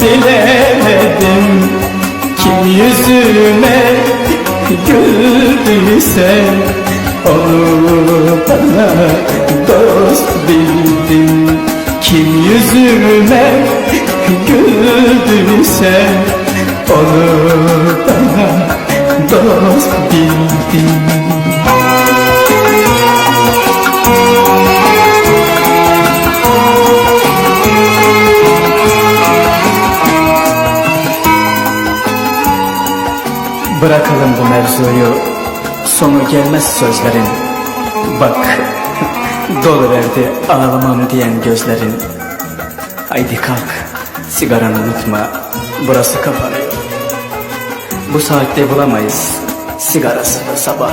dilemedim. Kim yüzüme güldüyse Onu bana dost bildin Kim yüzüme güldüyse Onu bana dost bildin Bırakalım bu mevzuyu. Sonu gelmez sözlerin. Bak Dolu verdi ağlamam diyen gözlerin. Haydi kalk Sigaranı unutma. Burası kapanıyor Bu saatte bulamayız Sigarası da sabah